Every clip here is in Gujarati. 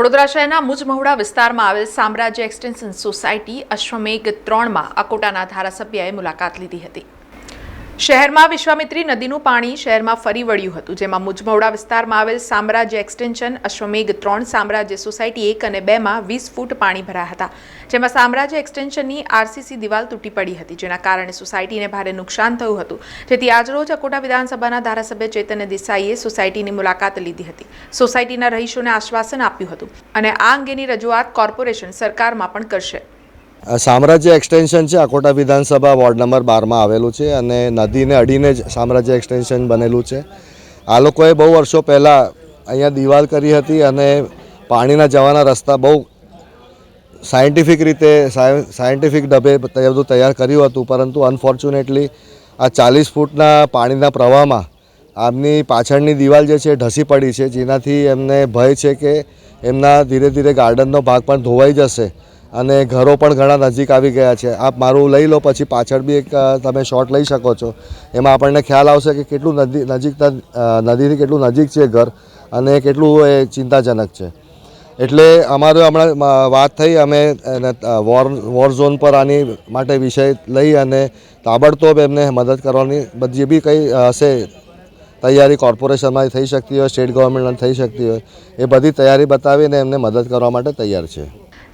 વડોદરા શહેરના મુજમહુડા વિસ્તારમાં આવેલ સામ્રાજ્ય એક્સટેન્શન સોસાયટી અશ્વમેઘ ત્રણમાં અકોટાના ધારાસભ્યએ મુલાકાત લીધી હતી. શહેરમાં વિશ્વામિત્રી નદીનું પાણી શહેરમાં ફરી વળ્યું હતું, જેમાં મુજમહુડા વિસ્તારમાં આવેલ સામ્રાજ્ય એક્સટેન્શન, અશ્વમેઘ ત્રણ સામ્રાજ્ય સોસાયટી એક અને બેમાં વીસ ફૂટ પાણી ભરાયા હતા, જેમાં સામ્રાજ્ય એક્સટેન્શનની આરસીસી દિવાલ તૂટી પડી હતી, જેના કારણે સોસાયટીને ભારે નુકસાન થયું હતું. જેથી આજરોજ અકોટા વિધાનસભાના ધારાસભ્ય ચેતન દેસાઈએ સોસાયટીની મુલાકાત લીધી હતી. સોસાયટીના રહીશોને આશ્વાસન આપ્યું હતું અને આ અંગેની રજૂઆત કોર્પોરેશન સરકારમાં પણ કરશે. સામ્રાજ્ય એક્સટેન્શન છે. અકોટા વિધાનસભા વોર્ડ નંબર બારમાં આવેલું છે અને નદીને અડીને જ સામ્રાજ્ય એક્સટેન્શન બનેલું છે. આ લોકોએ બહુ વર્ષો પહેલાં અહીંયા દિવાલ કરી હતી અને પાણીના જવાના રસ્તા બહુ સાયન્ટિફિક રીતે સાયન્ટિફિક તે બધું તૈયાર કર્યું હતું. પરંતુ અનફોર્ચ્યુનેટલી આ ચાલીસ ફૂટના પાણીના પ્રવાહમાં આમની પાછળની દિવાલ જે છે ઢસી પડી છે. જેનાથી એમને ભય છે કે એમના ધીરે ધીરે ગાર્ડનનો ભાગ પણ ધોવાઈ જશે. અને ઘરો પણ ઘણા નજીક આવી ગયા છે. આપ મારું લઈ લો પછી પાછળ બી એક તમે શોટ લઈ શકો છો. એમાં આપણને ખ્યાલ આવશે કે કેટલું નદી નજીકતા અ, નદીથી કેટલું નજીક છે ઘર અને કેટલું એ ચિંતાજનક છે. એટલે અમારે હમણાં વાત થઈ અમે વોર વોર ઝોન પર આની માટે વિષય લઈ અને તાબડતોબ એમને મદદ કરવાની બધી બી કંઈ હશે તૈયારી કોર્પોરેશનમાં થઈ શકતી હોય સ્ટેટ ગવર્મેન્ટમાં થઈ શકતી હોય એ બધી તૈયારી બતાવીને એમને મદદ કરવા માટે તૈયાર છે.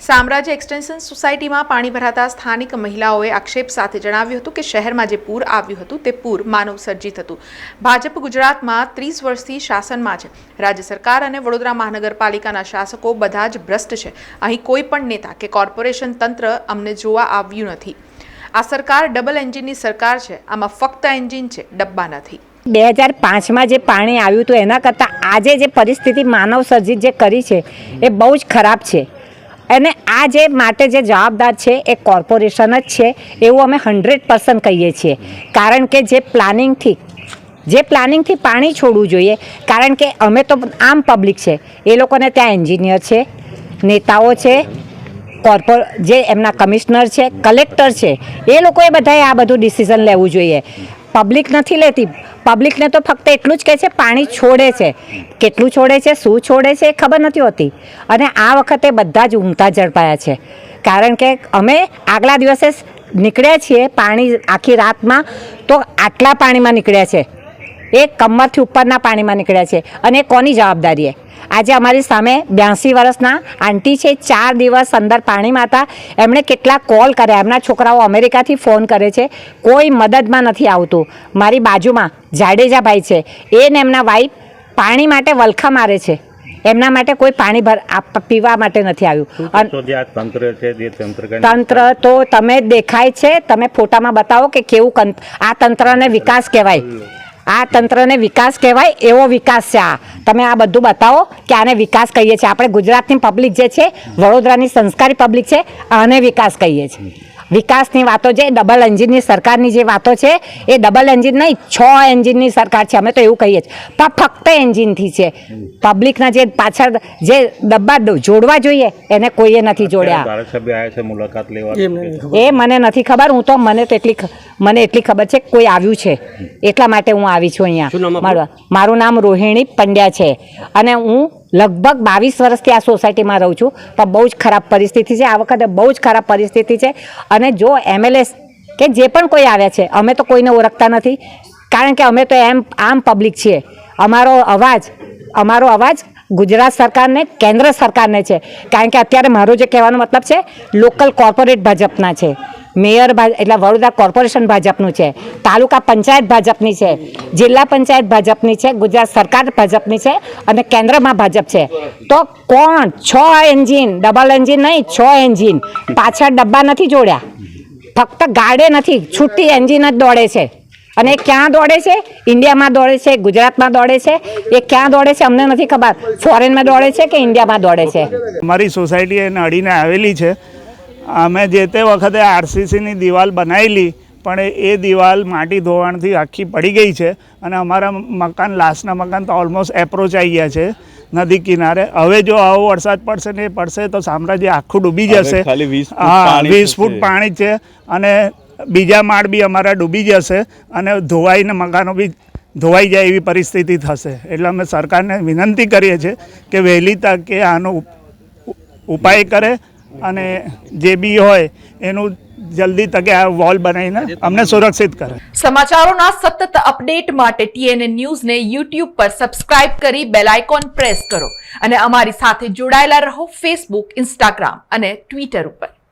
સામ્રાજ્ય એક્સટેન્શન સોસાયટીમાં પાણી ભરાતા સ્થાનિક મહિલાઓએ આક્ષેપ સાથે જણાવ્યું હતું કે શહેરમાં જે પૂર આવ્યું હતું તે પૂર માનવ સર્જિત હતું. ભાજપ ગુજરાતમાં ત્રીસ વર્ષથી શાસનમાં છે. રાજ્ય સરકાર અને વડોદરા મહાનગરપાલિકાના શાસકો બધા જ ભ્રષ્ટ છે. અહીં કોઈ પણ નેતા કે કોર્પોરેશન તંત્ર અમને જોવા આવ્યું નથી. આ સરકાર ડબલ એન્જિનની સરકાર છે. આમાં ફક્ત એન્જિન છે, ડબ્બા નથી. બે હજાર પાંચમાં જે પાણી આવ્યું હતું એના કરતાં આજે જે પરિસ્થિતિ માનવ સર્જિત જે કરી છે, એ બહુ જ ખરાબ છે. અને આ જે માટે જે જવાબદાર છે, એ કોર્પોરેશન જ છે, એવું અમે હંડ્રેડ પર્સન્ટ કહીએ છીએ. કારણ કે જે પ્લાનિંગથી જે પ્લાનિંગથી પાણી છોડવું જોઈએ, કારણ કે અમે તો આમ પબ્લિક છે, એ લોકોને ત્યાં એન્જિનિયર છે, નેતાઓ છે કોર્પોર જે એમના કમિશનર છે કલેક્ટર છે, એ લોકોએ બધાએ આ બધું ડિસિઝન લેવું જોઈએ. પબ્લિક નથી લેતી. પબ્લિકને તો ફક્ત એટલું જ કહે છે, પાણી છોડે છે. કેટલું છોડે છે, શું છોડે છે એ ખબર નથી હોતી. અને આ વખતે બધા જ ઊંઘતા ઝડપાયા છે. કારણ કે અમે આગલા દિવસે નીકળ્યા છીએ પાણી આખી રાતમાં. તો આટલા પાણીમાં નીકળ્યા છે. એ કમરથી ઉપરના પાણીમાં નીકળ્યા છે અને કોની જવાબદારી આજે અમારી સામે બ્યાસી વર્ષના આંટી છે ચાર દિવસ અંદર પાણીમાં હતા. એમણે કેટલા કોલ કર્યા. એમના છોકરાઓ અમેરિકાથી ફોન કરે છે. કોઈ મદદમાં નથી આવતું. મારી બાજુમાં જાડેજાભાઈ છે. એ ને એમના વાઈફ પાણી માટે વલખા મારે છે. એમના માટે કોઈ પાણી ભર પીવા માટે નથી આવ્યું. તંત્ર તો તમે દેખાય છે. તમે ફોટામાં બતાવો કે કેવું આ તંત્રને વિકાસ કહેવાય. આ તંત્રને વિકાસ કહેવાય એવો વિકાસ છે આ. તમે આ બધું બતાવો કે આને વિકાસ કહીએ છીએ. આપણે ગુજરાતની પબ્લિક જે છે, વડોદરાની સંસ્કારી પબ્લિક છે, આને વિકાસ કહીએ છીએ. વિકાસની વાતો જે ડબલ એન્જિનની સરકારની જે વાતો છે એ ડબલ એન્જિન નહીં છ એન્જિનની સરકાર છે અમે તો એવું કહીએ છીએ. પણ ફક્ત એન્જિનથી છે. પબ્લિકના જે પાછળ જે ડબ્બા જોડવા જોઈએ એને કોઈએ નથી જોડ્યા. એ મને નથી ખબર હું તો મને તો એટલી મને એટલી ખબર છે કોઈ આવ્યું છે. એટલા માટે હું આવી છું અહીંયા. મારું મારું નામ રોહિણી પંડ્યા છે. અને હું લગભગ બાવીસ વર્ષથી આ સોસાયટીમાં રહું છું. પણ બહુ જ ખરાબ પરિસ્થિતિ છે. આ વખતે બહુ જ ખરાબ પરિસ્થિતિ છે. અને જો એમએલએસ કે જે પણ કોઈ આવ્યા છે, અમે તો કોઈને ઓળખતા નથી. કારણ કે અમે તો એમ, આમ પબ્લિક છીએ. અમારો અવાજ અમારો અવાજ ગુજરાત સરકારને, કેન્દ્ર સરકારને છે. કારણ કે અત્યારે મારો જે કહેવાનો મતલબ છે લોકલ કોર્પોરેટ ભાજપના છે. મેયર એટલે વડોદરા કોર્પોરેશન ભાજપનું છે, તાલુકા પંચાયત ભાજપની છે, જિલ્લા પંચાયત ભાજપની છે, ગુજરાત સરકાર ભાજપની છે અને કેન્દ્રમાં ભાજપ છે. તો કોણ? છ એન્જિન, ડબલ એન્જિન નહીં, છ એન્જિન. પાછળ ડબ્બા નથી જોડ્યા. ફક્ત ગાડે નથી, છૂટી એન્જિન જ દોડે છે. અને એ ક્યાં દોડે છે? ઇન્ડિયામાં દોડે છે, ગુજરાતમાં દોડે છે. એ ક્યાં દોડે છે અમને નથી ખબર. ફોરેનમાં દોડે છે કે ઇન્ડિયામાં દોડે છે? અમારી સોસાયટી એને અડીને આવેલી છે. અમે જે તે વખતે આરસીસીની દિવાલ બનાવેલી પણ એ દિવાલ માટી ધોવાણથી આખી પડી ગઈ છે અને અમારા મકાન લાસ્ટના મકાન તો ઓલમોસ્ટ એપ્રોચ આવી ગયા છે નદી કિનારે. હવે જો આવો વરસાદ પડશે ને એ પડશે તો સામ્રાજ્ય આખું ડૂબી જશે. ખાલી 20 ફૂટ હા વીસ ફૂટ પાણી છે અને બીજા માળ બી અમારા ડૂબી જશે અને ધોવાઈને મકાનો બી ધોવાઈ જાય એવી પરિસ્થિતિ થશે. એટલે અમે સરકારને વિનંતી કરીએ છીએ કે વહેલી તકે આનો ઉપાય કરે અને જે બી હોય, એનું જલ્દી તકે આ વોલ બનાવીને અમને સુરક્ષિત કરે. સમાચારોના સતત અપડેટ માટે ટીએનએ ન્યૂઝને યુટ્યુબ પર સબસ્ક્રાઇબ કરી બેલ આઇકોન પ્રેસ કરો અને અમારી સાથે જોડાયેલા રહો ફેસબુક, ઇન્સ્ટાગ્રામ અને ટ્વિટર ઉપર.